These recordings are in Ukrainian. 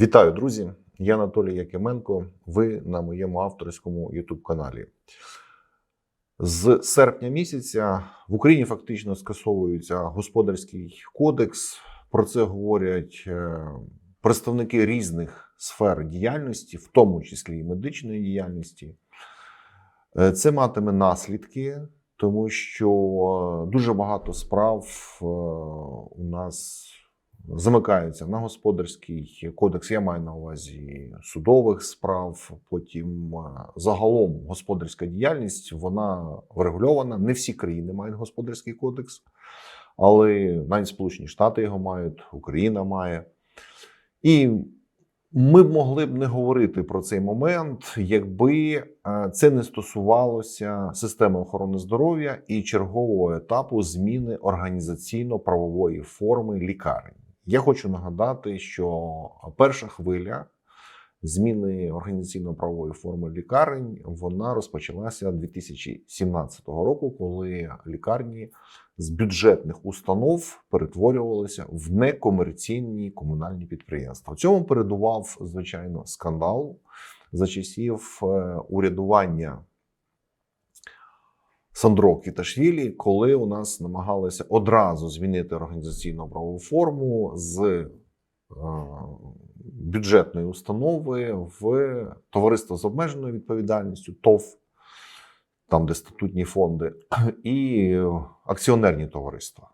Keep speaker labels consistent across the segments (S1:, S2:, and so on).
S1: Вітаю, друзі! Я Анатолій Якименко. Ви на моєму авторському youtube каналі. З серпня місяця в Україні фактично скасовується господарський кодекс. Про це говорять е, представники різних сфер діяльності, в тому числі і медичної діяльності. Е, Це матиме наслідки, тому що дуже багато справ е, у нас замикаються на господарський кодекс. Я маю на увазі судових справ. Потім е, загалом господарська діяльність вона врегульована. Не всі країни мають господарський кодекс, але навіть Сполучені Штати його мають, Україна має. І ми б могли б не говорити про цей момент, якби е, це не стосувалося системи охорони здоров'я і чергового етапу зміни організаційно-правової форми лікарень. Я хочу нагадати, що перша хвиля зміни організаційно-правової форми лікарень вона розпочалася 2017 року, коли лікарні з бюджетних установ перетворювалися в некомерційні комунальні підприємства. Цьому передував звичайно скандал за часів е, урядування Сандро Квіташвілі, коли у нас намагалися одразу змінити організаційну правову форму з е, бюджетної установи в товариство з обмеженою відповідальністю ТОВ, там де статутні фонди, і акціонерні товариства.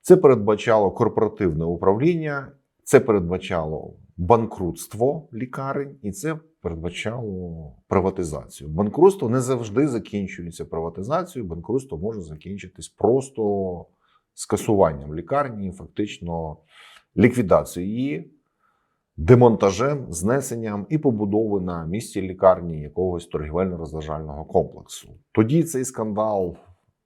S1: Це передбачало корпоративне управління, це передбачало банкрутство лікарень, і це передбачало приватизацію. Банкрутство не завжди закінчується приватизацією. Банкрутство може закінчитись просто скасуванням лікарні, фактично ліквідацією її, демонтажем, знесенням і побудови на місці лікарні якогось торгівельно-розважального комплексу. Тоді цей скандал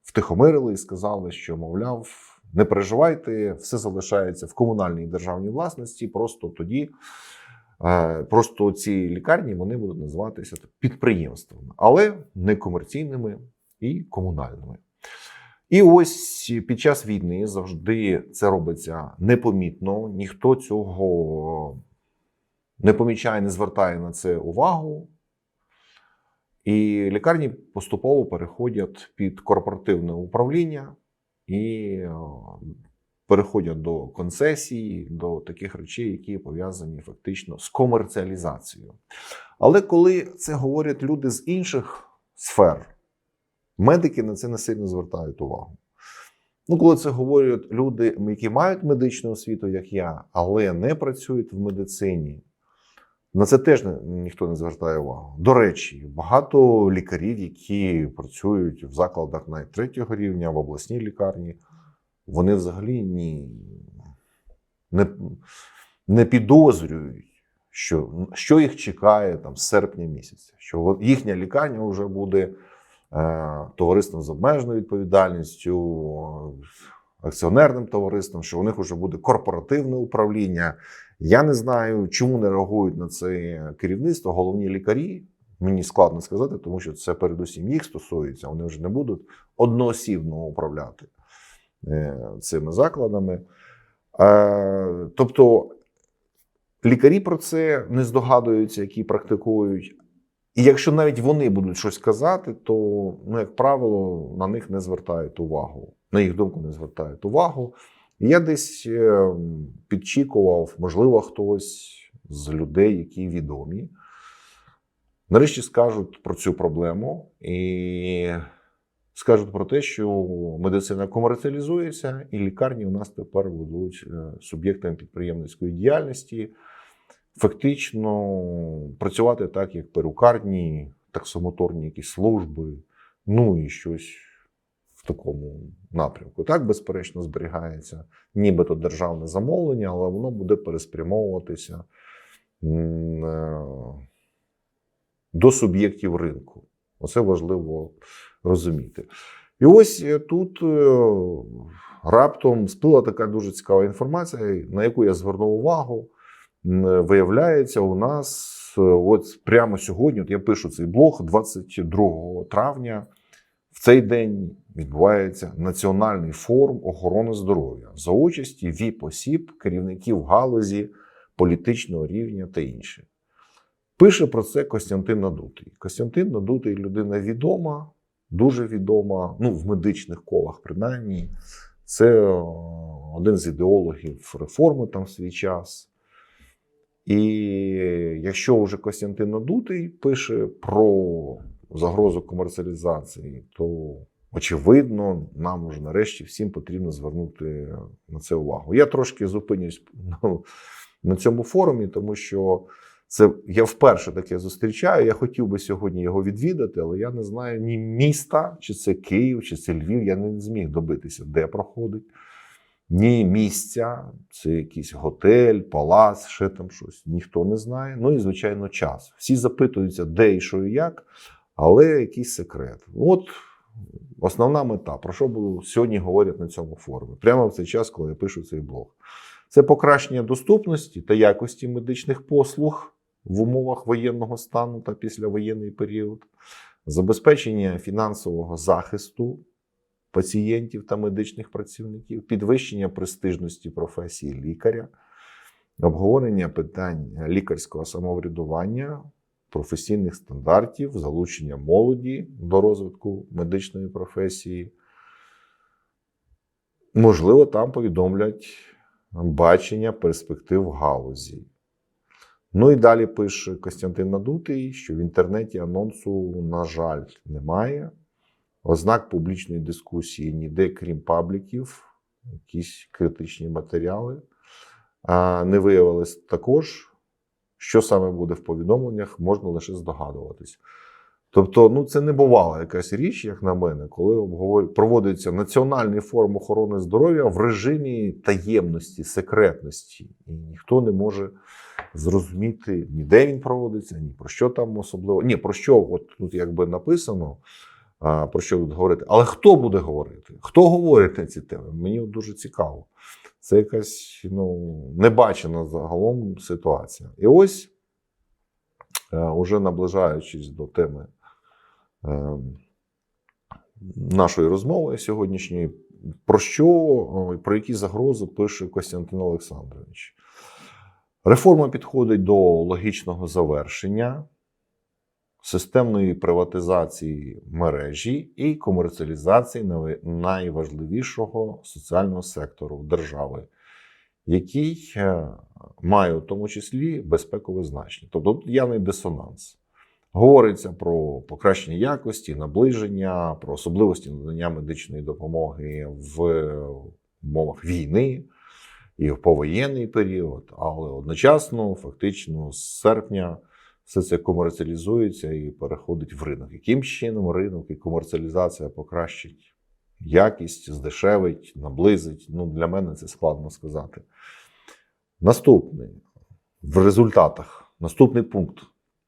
S1: втихомирили і сказали, що мовляв. Не переживайте, все залишається в комунальній державній власності. Просто тоді, е, просто ці лікарні вони будуть називатися підприємствами, але не комерційними і комунальними. І ось під час війни завжди це робиться непомітно. Ніхто цього не помічає, не звертає на це увагу. І лікарні поступово переходять під корпоративне управління і е, переходять до концесій, до таких речей, які пов'язані фактично з комерціалізацією. Але коли це говорять люди з інших сфер, медики на це не сильно звертають увагу. Ну, коли це говорять люди, які мають медичну освіту, як я, але не працюють в медицині, на це теж ніхто не звертає увагу. До речі, багато лікарів, які працюють в закладах навіть третього рівня, в обласній лікарні, вони взагалі ні, не, не підозрюють, що, що їх чекає там, з серпня місяця, що їхня лікарня вже буде е, товариством з обмеженою відповідальністю, акціонерним товариством, що у них вже буде корпоративне управління. Я не знаю, чому не реагують на це керівництво, головні лікарі. Мені складно сказати, тому що це передусім їх стосується. Вони вже не будуть одноосібно управляти е, цими закладами. Е, Тобто лікарі про це не здогадуються, які практикують. І якщо навіть вони будуть щось казати, то, ну, як правило, на них не звертають увагу. На їх думку, не звертають увагу. Я десь е, підчікував, можливо, хтось з людей, які відомі, нарешті скажуть про цю проблему і скажуть про те, що медицина комерціалізується, і лікарні у нас тепер будуть е, суб'єктами підприємницької діяльності, фактично працювати так, як перукарні, таксомоторні якісь служби, ну і щось в такому напрямку. Так, безперечно, зберігається нібито державне замовлення, але воно буде переспрямовуватися е, до суб'єктів ринку. Оце важливо розуміти. І ось е, тут е, раптом сплила така дуже цікава інформація, на яку я звернув увагу. Виявляється, у нас е, от прямо сьогодні, от я пишу цей блог 22 травня. В цей день відбувається національний форум охорони здоров'я за участі ВІП осіб, керівників галузі, політичного рівня та інше. Пише про це Костянтин Надутий. Костянтин Надутий людина відома, дуже відома, ну, в медичних колах, принаймні. Це е, один з ідеологів реформи там в свій час. І якщо вже Костянтин Надутий пише про загрозу комерціалізації, то очевидно, нам вже нарешті всім потрібно звернути на це увагу. Я трошки зупинюсь ну, на цьому форумі, тому що це я вперше таке зустрічаю. Я хотів би сьогодні його відвідати, але я не знаю ні міста, чи це Київ, чи це Львів. Я не зміг добитися, де проходить. Ні місця, це якийсь готель, палац, ще там щось. Ніхто не знає. Ну і, звичайно, час. Всі запитуються, де і що і як, але якийсь секрет. От основна мета, про що буду сьогодні говорять на цьому форумі, прямо в цей час, коли я пишу цей блог. Це покращення доступності та якості медичних послуг в умовах воєнного стану та післявоєнний період, забезпечення фінансового захисту пацієнтів та медичних працівників, підвищення престижності професії лікаря, обговорення питань лікарського самоврядування, професійних стандартів, залучення молоді до розвитку медичної професії. Можливо, там повідомлять бачення перспектив галузі. Ну і далі пише Костянтин Надутий, що в інтернеті анонсу, на жаль, немає. Ознак публічної дискусії ніде, крім пабліків, якісь критичні матеріали. Не виявилось також, що саме буде в повідомленнях, можна лише здогадуватись. Тобто, ну це не бувала якась річ, як на мене, коли проводиться національний форум охорони здоров'я в режимі таємності, секретності, і ніхто не може зрозуміти, ні де він проводиться, ні про що там особливо. Ні, про що от тут якби написано, про що тут говорити. Але хто буде говорити? Хто говорить на ці теми? Мені дуже цікаво. Це якась ну, небачена загалом ситуація. І ось, е, уже наближаючись до теми е, нашої розмови сьогоднішньої, про що, про які загрози пише Костянтин Олександрович. Реформа підходить до логічного завершення системної приватизації мережі і комерціалізації най- найважливішого соціального сектору держави, який е, має в тому числі безпекове значення. Тобто тут явний дисонанс. Говориться про покращення якості, наближення, про особливості надання медичної допомоги в умовах війни і в повоєнний період, але одночасно, фактично, з серпня все це комерціалізується і переходить в ринок. Яким чином ринок і комерціалізація покращить якість, здешевить, наблизить? Ну, для мене це складно сказати. Наступний в результатах, наступний пункт.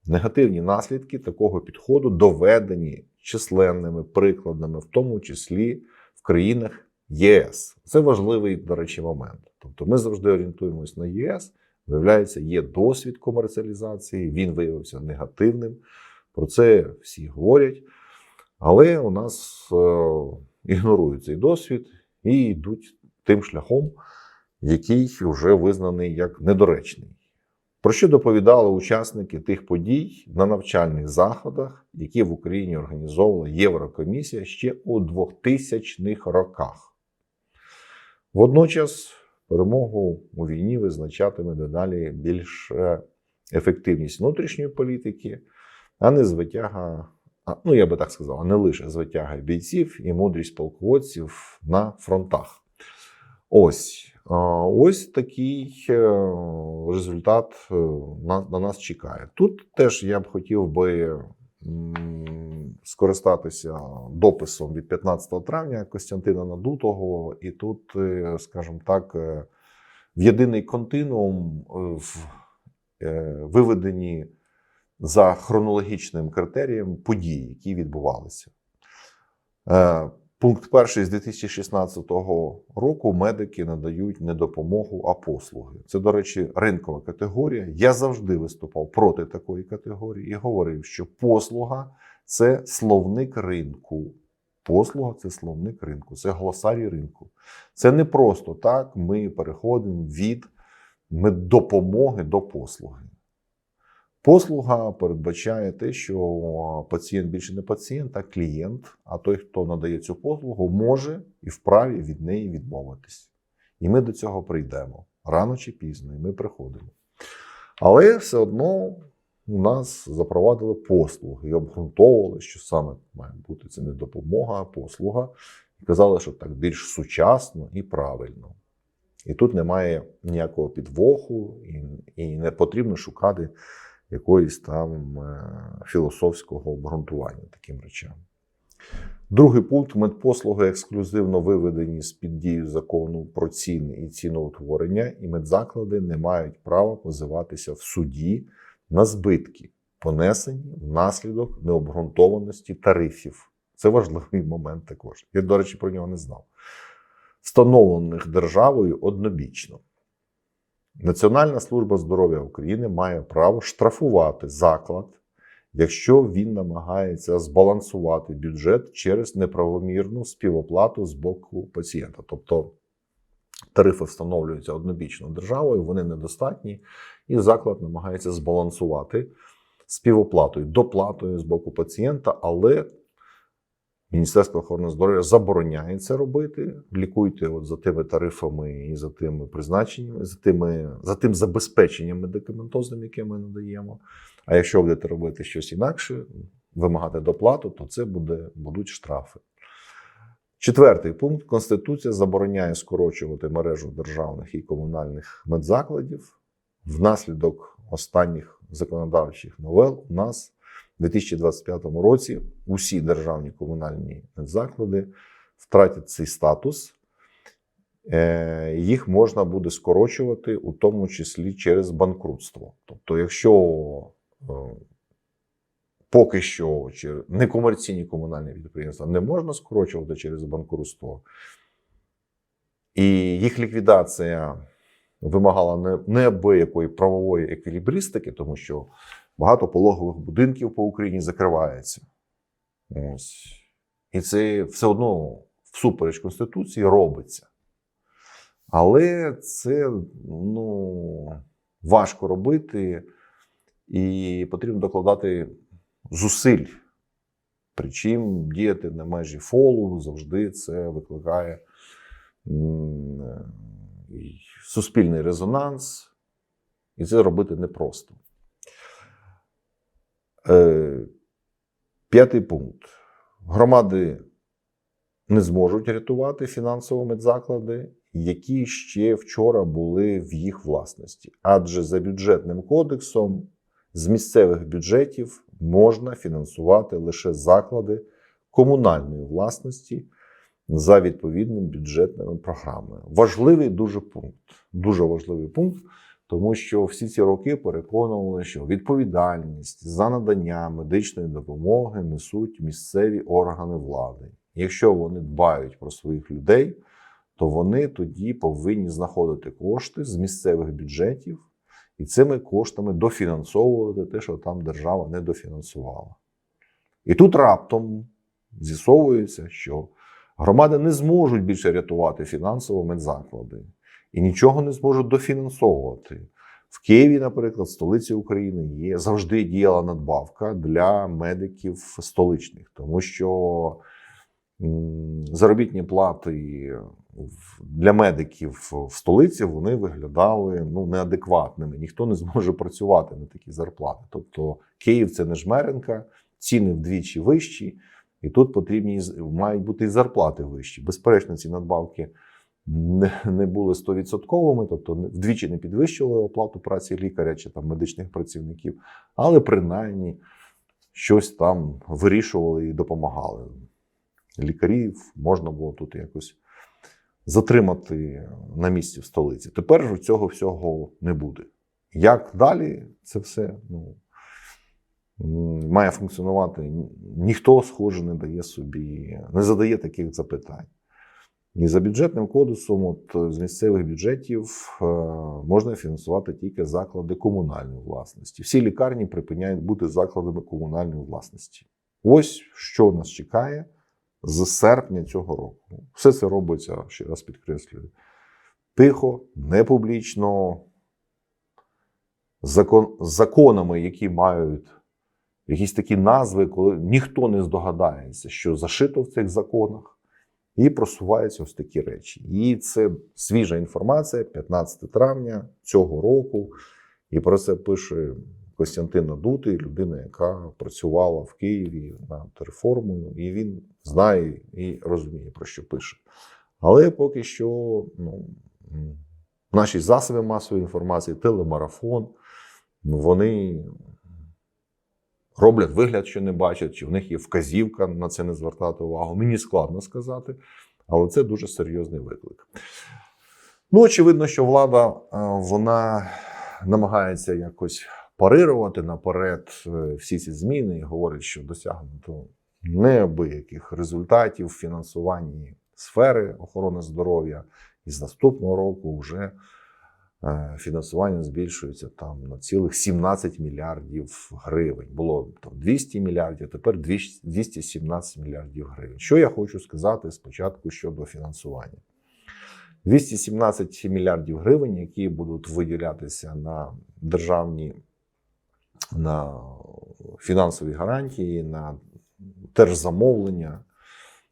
S1: Негативні наслідки такого підходу доведені численними прикладами, в тому числі в країнах ЄС. Це важливий, до речі, момент. Тобто ми завжди орієнтуємось на ЄС. Виявляється, є досвід комерціалізації, він виявився негативним. Про це всі говорять. Але у нас е, ігнорують цей досвід і йдуть тим шляхом, який вже визнаний як недоречний. Про що доповідали учасники тих подій на навчальних заходах, які в Україні організовувала Єврокомісія ще у 2000-х роках. Водночас перемогу у війні визначатиме дедалі більш ефективність внутрішньої політики, а не звитяга, ну я би так сказав, а не лише звитяга бійців і мудрість полководців на фронтах. Ось. Ось такий е, результат е, на, на нас чекає. Тут теж я б хотів би скористатися дописом від 15 травня Костянтина Надутого, і тут, е, скажімо так, е, в єдиний континуум е, в, виведені за хронологічним критерієм події, які відбувалися. Пункт перший з 2016 року медики надають не допомогу, а послуги. Це, до речі, ринкова категорія. Я завжди виступав проти такої категорії і говорив, що послуга це словник ринку. Послуга це словник ринку, це глосарій ринку. Це не просто так. Ми переходимо від меддопомоги до послуги. Послуга передбачає те, що пацієнт більше не пацієнт, а клієнт, а той, хто надає цю послугу, може і вправі від неї відмовитись. І ми до цього прийдемо рано чи пізно, і ми приходимо. Але все одно у нас запровадили послуги і обґрунтовували, що саме має бути це не допомога, а послуга. І казали, що так більш сучасно і правильно. І тут немає ніякого підвоху, і, і не потрібно шукати якоїсь там е, філософського обґрунтування таким речам. Другий пункт медпослуги ексклюзивно виведені з під дію закону про ціни і ціноутворення, і медзаклади не мають права позиватися в суді на збитки, понесені внаслідок необґрунтованості тарифів. Це важливий момент також. Я, до речі, про нього не знав. Встановлених державою однобічно. Національна служба здоров'я України має право штрафувати заклад, якщо він намагається збалансувати бюджет через неправомірну співоплату з боку пацієнта. Тобто тарифи встановлюються однобічно державою, вони недостатні, і заклад намагається збалансувати співоплатою, доплатою з боку пацієнта, але Міністерство охорони здоров'я забороняє це робити. Лікуйте от за тими тарифами і за тими призначеннями, за тими, за тим забезпеченням медикаментозним, яке ми надаємо. А якщо будете робити щось інакше, вимагати доплату, то це буде, будуть штрафи. Четвертий пункт: Конституція забороняє скорочувати мережу державних і комунальних медзакладів. Внаслідок останніх законодавчих новел у нас у 2025 році усі державні комунальні заклади втратять цей статус. Е, Їх можна буде скорочувати, у тому числі через банкрутство. Тобто, якщо е, поки що некомерційні комунальні підприємства не можна скорочувати через банкрутство, і їх ліквідація вимагала не- неабиякої правової еквілібристики, тому що багато пологових будинків по Україні закривається. Ось. І це все одно всупереч Конституції робиться. Але це ну, важко робити, і потрібно докладати зусиль. Причому діяти на межі фолу завжди це викликає суспільний резонанс, і це робити непросто. Е, П'ятий пункт. Громади не зможуть рятувати фінансово медзаклади, які ще вчора були в їх власності. Адже за бюджетним кодексом з місцевих бюджетів можна фінансувати лише заклади комунальної власності за відповідними бюджетними програмами. Важливий дуже пункт. Дуже важливий пункт, тому що всі ці роки переконували, що відповідальність за надання медичної допомоги несуть місцеві органи влади. Якщо вони дбають про своїх людей, то вони тоді повинні знаходити кошти з місцевих бюджетів і цими коштами дофінансовувати те, що там держава не дофінансувала. І тут раптом з'ясовується, що громади не зможуть більше рятувати фінансово медзаклади і нічого не зможуть дофінансовувати. В Києві, наприклад, столиці України, є завжди діяла надбавка для медиків столичних, тому що заробітні плати для медиків в столиці вони виглядали ну, неадекватними. Ніхто не зможе працювати на такі зарплати. Тобто Київ це не жмеренка, ціни вдвічі вищі, і тут потрібні мають бути і зарплати вищі. Безперечно, ці надбавки не, не були 100%, тобто вдвічі не підвищували оплату праці лікаря чи там медичних працівників, але принаймні щось там вирішували і допомагали. Лікарів можна було тут якось затримати на місці в столиці. Тепер ж цього всього не буде. Як далі це все ну, має функціонувати? Ніхто, схоже, не дає собі, не задає таких запитань. І за бюджетним кодексом, от з місцевих бюджетів е, можна фінансувати тільки заклади комунальної власності. Всі лікарні припиняють бути закладами комунальної власності. Ось що нас чекає з серпня цього року. Все це робиться, ще раз підкреслюю, тихо, не публічно, закон, законами, які мають якісь такі назви, коли ніхто не здогадається, що зашито в цих законах, і просуваються ось такі речі. І це свіжа інформація 15 травня цього року. І про це пише Костянтин Надутий, людина, яка працювала в Києві над реформою, і він знає і розуміє, про що пише. Але поки що ну, наші засоби масової інформації, телемарафон, вони роблять вигляд, що не бачать, чи в них є вказівка на це не звертати увагу. Мені складно сказати, але це дуже серйозний виклик. Ну, очевидно, що влада е, вона намагається якось парирувати наперед е, всі ці зміни і говорить, що досягнуто неабияких результатів в фінансуванні сфери охорони здоров'я. І з наступного року вже фінансування збільшується там на цілих 17 мільярдів гривень. Було там 200 мільярдів, тепер 217 мільярдів гривень. Що я хочу сказати спочатку щодо фінансування? 217 мільярдів гривень, які будуть виділятися на державні на фінансові гарантії, на держзамовлення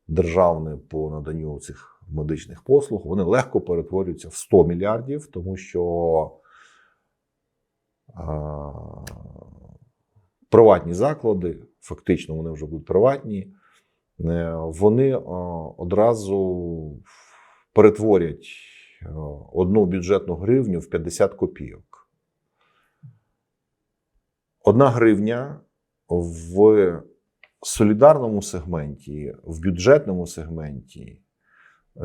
S1: державне по наданню цих медичних послуг, вони легко перетворюються в 100 мільярдів, тому що а, приватні заклади, фактично вони вже будуть приватні, е, вони а, одразу перетворять а, одну бюджетну гривню в 50 копійок. Одна гривня в солідарному сегменті, в бюджетному сегменті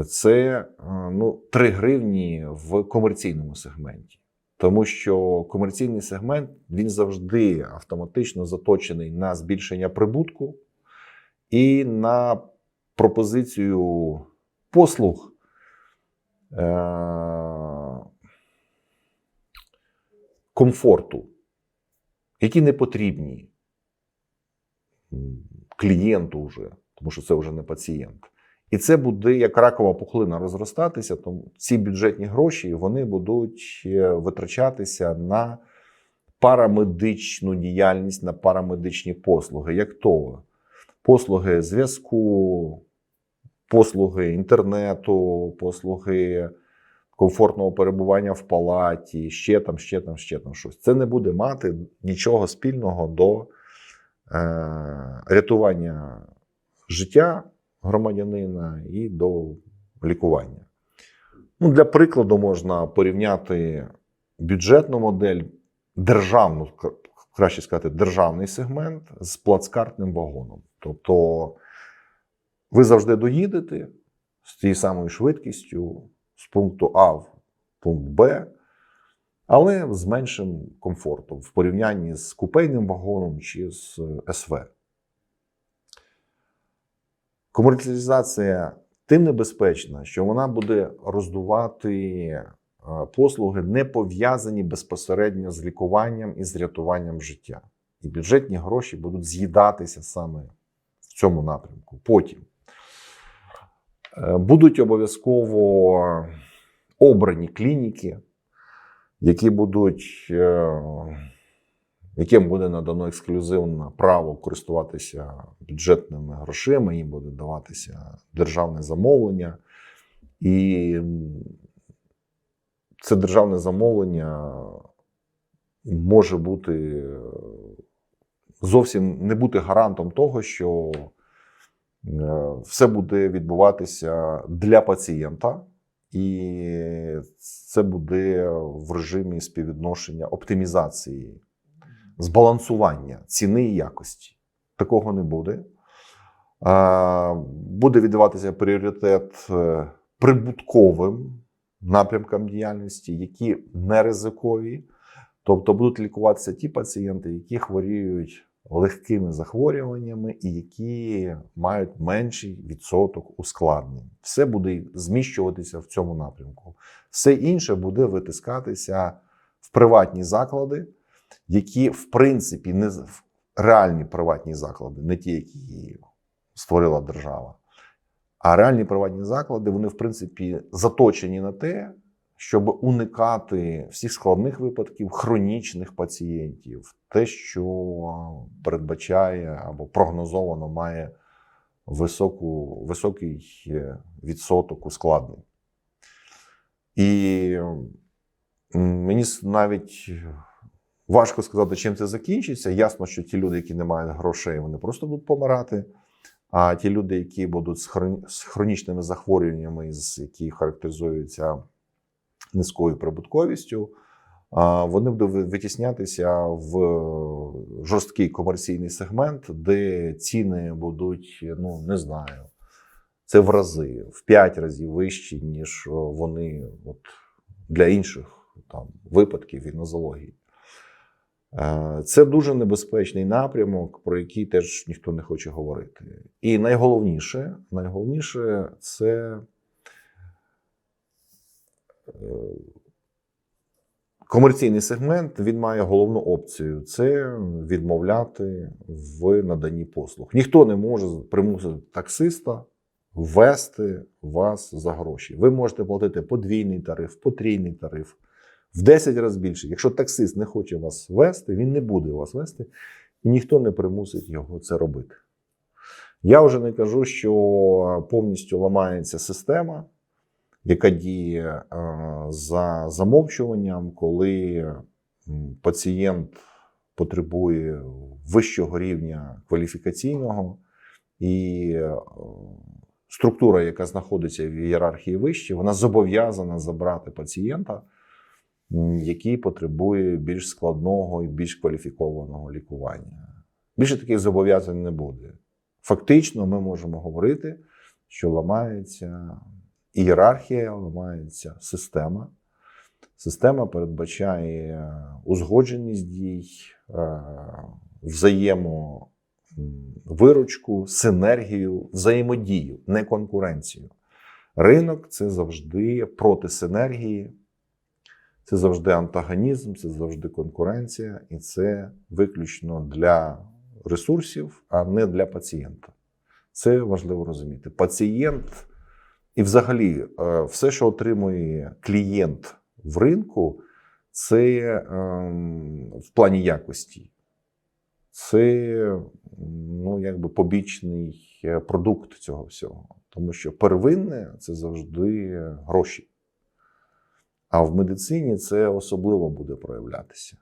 S1: це е, ну, 3 гривні в комерційному сегменті. Тому що комерційний сегмент він завжди автоматично заточений на збільшення прибутку і на пропозицію послуг. е- Комфорту, які не потрібні клієнту вже, тому що це вже не пацієнт. І це буде як ракова пухлина розростатися, тому ці бюджетні гроші вони будуть е, витрачатися на парамедичну діяльність, на парамедичні послуги, як то послуги зв'язку, послуги інтернету, послуги комфортного перебування в палаті, ще там, ще там, ще там щось. Це не буде мати нічого спільного до е, рятування життя громадянина і до лікування. Ну, для прикладу, можна порівняти бюджетну модель, державну, краще сказати, державний сегмент з плацкартним вагоном. Тобто ви завжди доїдете з тією самою швидкістю з пункту А в пункт Б, але з меншим комфортом в порівнянні з купейним вагоном чи з СВ. Комерціалізація тим небезпечна, що вона буде роздувати е, послуги, не пов'язані безпосередньо з лікуванням і з рятуванням життя. І бюджетні гроші будуть з'їдатися саме в цьому напрямку. Потім е, будуть обов'язково обрані клініки, які будуть, е, яким буде надано ексклюзивне право користуватися бюджетними грошима, їм буде даватися державне замовлення. І це державне замовлення може бути зовсім не бути гарантом того, що е, все буде відбуватися для пацієнта, і це буде в режимі співвідношення оптимізації, збалансування ціни і якості. Такого не буде. Буде віддаватися пріоритет е, прибутковим напрямкам діяльності, які не ризикові. Тобто будуть лікуватися ті пацієнти, які хворіють легкими захворюваннями і які мають менший відсоток ускладнень. Все буде зміщуватися в цьому напрямку. Все інше буде витискатися в приватні заклади, які, в принципі, не реальні приватні заклади, не ті, які створила держава. А реальні приватні заклади, вони, в принципі, заточені на те, щоб уникати всіх складних випадків, хронічних пацієнтів, те, що передбачає або прогнозовано має високу, високий відсоток ускладнень. І мені навіть важко сказати, чим це закінчиться. Ясно, що ті люди, які не мають грошей, вони просто будуть помирати. А ті люди, які будуть з хрон- з хронічними захворюваннями, з- які характеризуються низькою прибутковістю, вони будуть витіснятися в жорсткий комерційний сегмент, де ціни будуть, ну не знаю, це в рази, в 5 разів вищі, ніж вони от, для інших там, випадків і нозології. Е, Це дуже небезпечний напрямок, про який теж ніхто не хоче говорити. І найголовніше, найголовніше це е, комерційний сегмент він має головну опцію це відмовляти в наданні послуг. Ніхто не може примусити таксиста ввести вас за гроші. Ви можете платити подвійний тариф, потрійний тариф в 10 разів більше. Якщо таксист не хоче вас вести, він не буде вас вести, і ніхто не примусить його це робити. Я вже не кажу, що повністю ламається система, яка діє е, за замовчуванням, коли пацієнт потребує вищого рівня кваліфікаційного, і е, структура, яка знаходиться в ієрархії вище, вона зобов'язана забрати пацієнта, який потребує більш складного і більш кваліфікованого лікування. Більше таких зобов'язань не буде. Фактично, ми можемо говорити, що ламається ієрархія, ламається система. Система передбачає узгодженість дій, е, взаємовиручку, синергію, взаємодію, не конкуренцію. Ринок це завжди проти синергії, це завжди антагонізм, це завжди конкуренція, і це виключно для ресурсів, а не для пацієнта. Це важливо розуміти. Пацієнт і, взагалі, е, все, що отримує клієнт в ринку, це ем, в плані якості. Це ну, якби побічний е, продукт цього всього. Тому що первинне це завжди гроші. А в медицині це особливо буде проявлятися.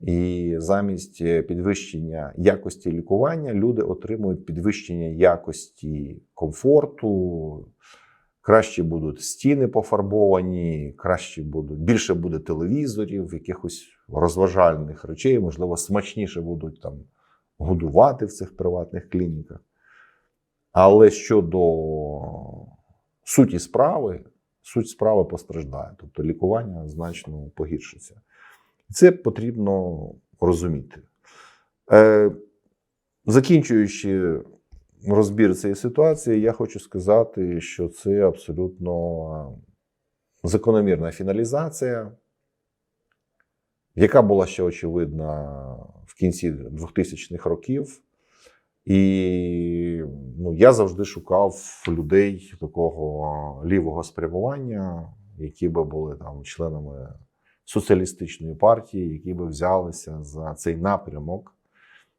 S1: І замість підвищення якості лікування люди отримують підвищення якості комфорту, краще будуть стіни пофарбовані, краще будуть, більше буде телевізорів, якихось розважальних речей, можливо, смачніше будуть там годувати в цих приватних клініках. Але щодо суті справи, суть справи постраждає, тобто лікування значно погіршиться. Це потрібно розуміти. Е, закінчуючи розбір цієї ситуації, я хочу сказати, що це абсолютно закономірна фіналізація, яка була ще очевидна в кінці 2000-х років. І ну, я завжди шукав людей такого лівого спрямування, які би були там членами соціалістичної партії, які би взялися за цей напрямок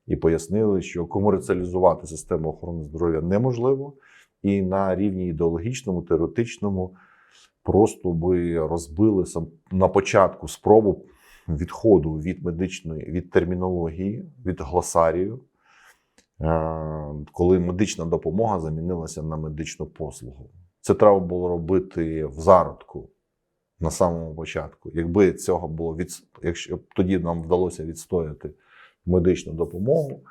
S1: і пояснили, що комерціалізувати систему охорони здоров'я неможливо, і на рівні ідеологічному, теоретичному просто би розбили сам на початку спробу відходу від медичної від термінології, від глосарію, коли медична допомога замінилася на медичну послугу. Це треба було робити в зародку на самому початку. Якби цього було від... якщо б тоді нам вдалося відстояти медичну допомогу,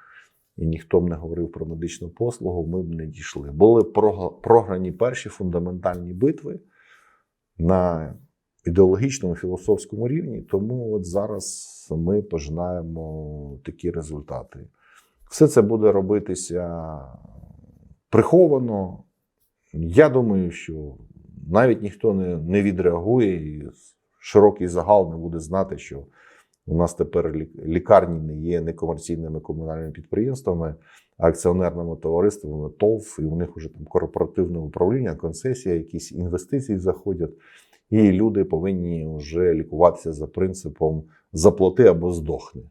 S1: і ніхто б не говорив про медичну послугу, ми б не дійшли. Були прог- програні перші фундаментальні битви на ідеологічному філософському рівні. Тому от зараз ми пожинаємо такі результати. Все це буде робитися приховано. Я думаю, що навіть ніхто не, не відреагує, і широкий загал не буде знати, що у нас тепер лікарні не є некомерційними комунальними підприємствами, а акціонерними товариствами ТОВ, і у них вже там корпоративне управління, концесія, якісь інвестиції заходять. і люди повинні вже лікуватися за принципом заплати або здохни.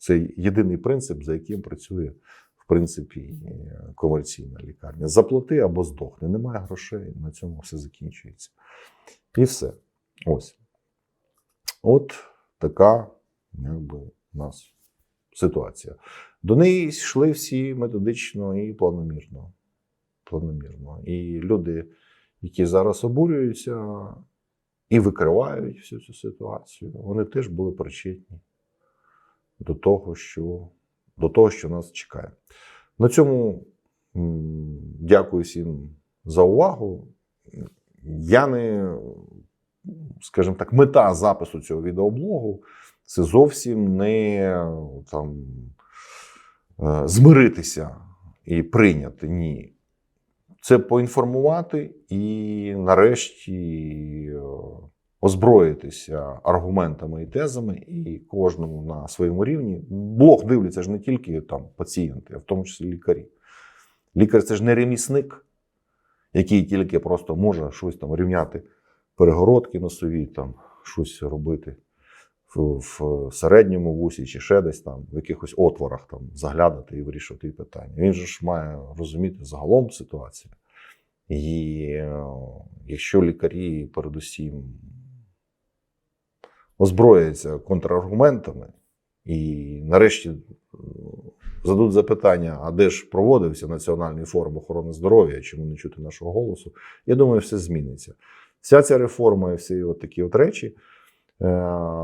S1: Це єдиний принцип, за яким працює в принципі комерційна лікарня. Заплати або здохни. Немає грошей, на цьому все закінчується. І все. Ось. От така, якби, у нас ситуація. До неї йшли всі методично і планомірно. планомірно. І люди, які зараз обурюються і викривають всю цю ситуацію, вони теж були причетні до того, що, до того, що нас чекає. На цьому дякую всім за увагу. Я не, скажімо так, мета запису цього відеоблогу це зовсім не там, е, змиритися і прийняти. Ні. Це поінформувати і нарешті е, озброїтися аргументами і тезами, і кожному на своєму рівні. Блог дивляться ж не тільки там пацієнти, а в тому числі лікарі. Лікар це ж не ремісник, який тільки просто може щось там рівняти перегородки носові, там щось робити в, в середньому вусі чи ще десь там, в якихось отворах там заглядати і вирішувати питання. Він же ж має розуміти загалом ситуацію. І е, якщо лікарі передусім озброяться контраргументами і нарешті е, зададуть запитання, а де ж проводився Національний форум охорони здоров'я, чому не чути нашого голосу, я думаю, все зміниться. Вся ця реформа і всі от такі от речі, е,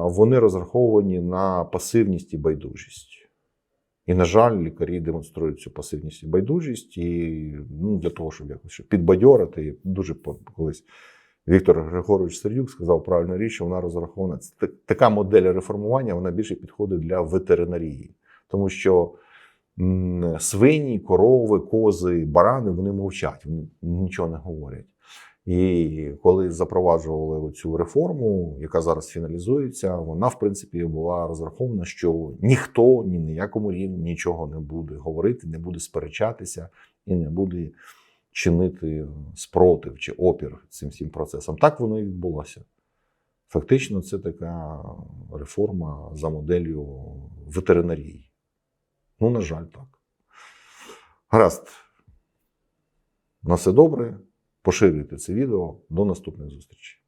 S1: вони розраховані на пасивність і байдужість. І, на жаль, лікарі демонструють цю пасивність і байдужість, і ну, для того, щоб якось підбадьорити, дуже колись Віктор Григорович Сердюк сказав правильну річ, що вона розрахована. Така модель реформування, вона більше підходить для ветеринарії, тому що свині, корови, кози, барани вони мовчать, вони нічого не говорять. І коли запроваджували цю реформу, яка зараз фіналізується, вона в принципі була розрахована, що ніхто ні на якому рівні нічого не буде говорити, не буде сперечатися і не буде чинити спротив чи опір цим всім процесам. Так воно і відбулося. Фактично, це така реформа за моделлю ветеринарії. Ну, на жаль, так. Гаразд. На все добре. Поширюйте це відео. До наступних зустрічей.